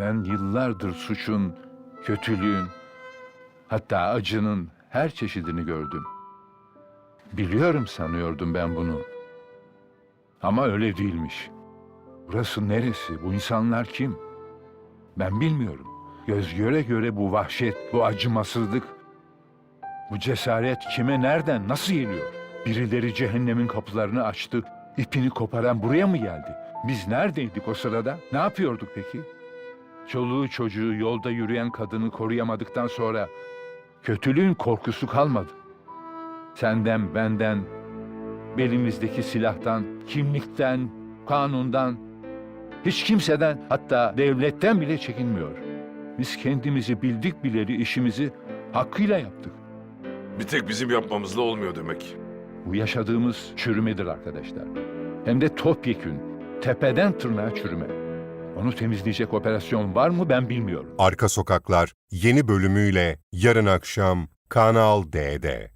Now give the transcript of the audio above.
Ben yıllardır suçun, kötülüğün, hatta acının her çeşidini gördüm. Biliyorum sanıyordum ben bunu. Ama öyle değilmiş. Burası neresi? Bu insanlar kim? Ben bilmiyorum. Göz göre göre bu vahşet, bu acımasızlık, bu cesaret kime nereden, nasıl geliyor? Birileri cehennemin kapılarını açtı, ipini koparan buraya mı geldi? Biz neredeydik o sırada? Ne yapıyorduk peki? Çoluğu çocuğu yolda yürüyen kadını koruyamadıktan sonra kötülüğün korkusu kalmadı. Senden, benden, belimizdeki silahtan, kimlikten, kanundan, hiç kimseden hatta devletten bile çekinmiyor. Biz kendimizi bildik bileli işimizi hakkıyla yaptık. Bir tek bizim yapmamızla olmuyor demek. Bu yaşadığımız çürümedir arkadaşlar. Hem de topyekün, tepeden tırnağa çürüme. Onu temizleyecek operasyon var mı ben bilmiyorum. Arka Sokaklar yeni bölümüyle yarın akşam Kanal D'de.